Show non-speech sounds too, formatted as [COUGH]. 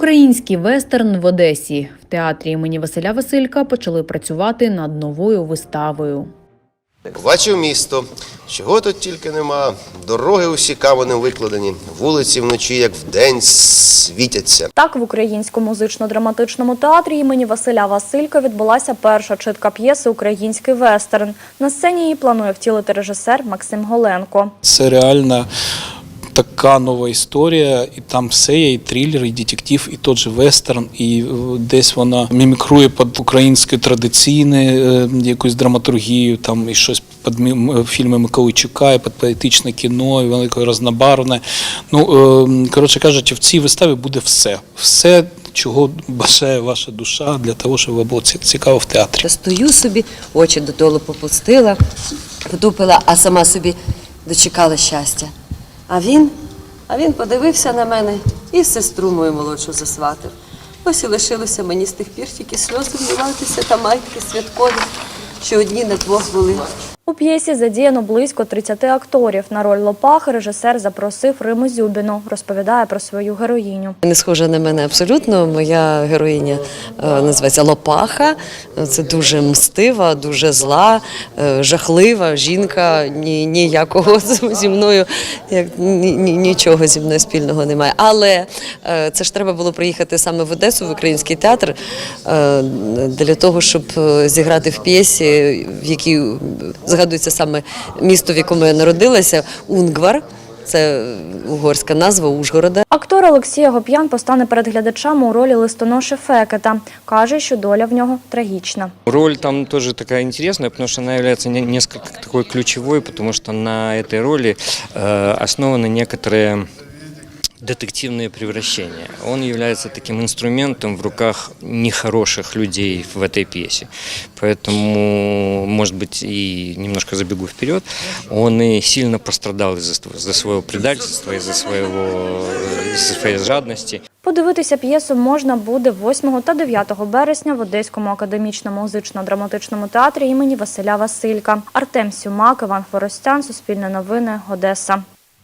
Український вестерн в Одесі в театрі імені Василя Василька почали працювати над новою виставою. Побачив місто, чого тут тільки нема. Дороги усі каменем викладені, вулиці вночі, як вдень, світяться. Так, в українському музично-драматичному театрі імені Василя Василька відбулася перша читка п'єси Український вестерн. На сцені її планує втілити режисер Максим Голенко. Це реально така нова історія, і там все є, і трилер, і детектив, і тот же вестерн, і е, десь вона мімікрує під українське традиційне якусь драматургію, там і щось під фільми Миколайчука, і під поетичне кіно, і велике рознобарвне. Ну, е, коротше кажучи, в цій виставі буде все. Все, чого бажає ваша душа для того, щоб було цікаво в театрі. Стою собі, очі додолу попустила, потупила, а сама собі дочекала щастя. А він, а він подивився на мене і сестру мою молодшу засватив. Ось і лишилося мені з тих пір тільки сльози вливатися та майки святкові, що одні на двох були. У п'єсі задіяно близько 30 акторів. На роль Лопахи режисер запросив Риму Зюбіну, розповідає про свою героїню. Не схожа на мене абсолютно. Моя героїня е, називається Лопаха. Це дуже мстива, дуже зла, е, жахлива жінка. Ні, ніякого [LAUGHS] зі мною як, ні, ні- нічого зі мною спільного немає. Але е, це ж треба було приїхати саме в Одесу, в український театр, для того, щоб зіграти в п'єсі, в якій згадується саме місто, в якому я народилася, Унгвар. Це угорська назва Ужгорода. Актор Олексій Гоп'ян постане перед глядачами у ролі листоноші Фекета. Каже, що доля в нього трагічна. Роль там тоже такая интересная, потому что она является не- несколько такой ключевой, потому что на этой роли э, основаны некоторые детективные превращения. Он является таким инструментом в руках нехороших людей в этой пьесе. Поэтому, может быть, и немножко забегу вперед, он и сильно пострадал из-за из своего предательства, из-за своего из-за своей жадности. Подивитися п'єсу можна буде 8 та 9 березня в Одеському академічному музично-драматичному театрі імені Василя Василька. Артем Сюмак, Іван Хворостян, Суспільне новини, Одеса.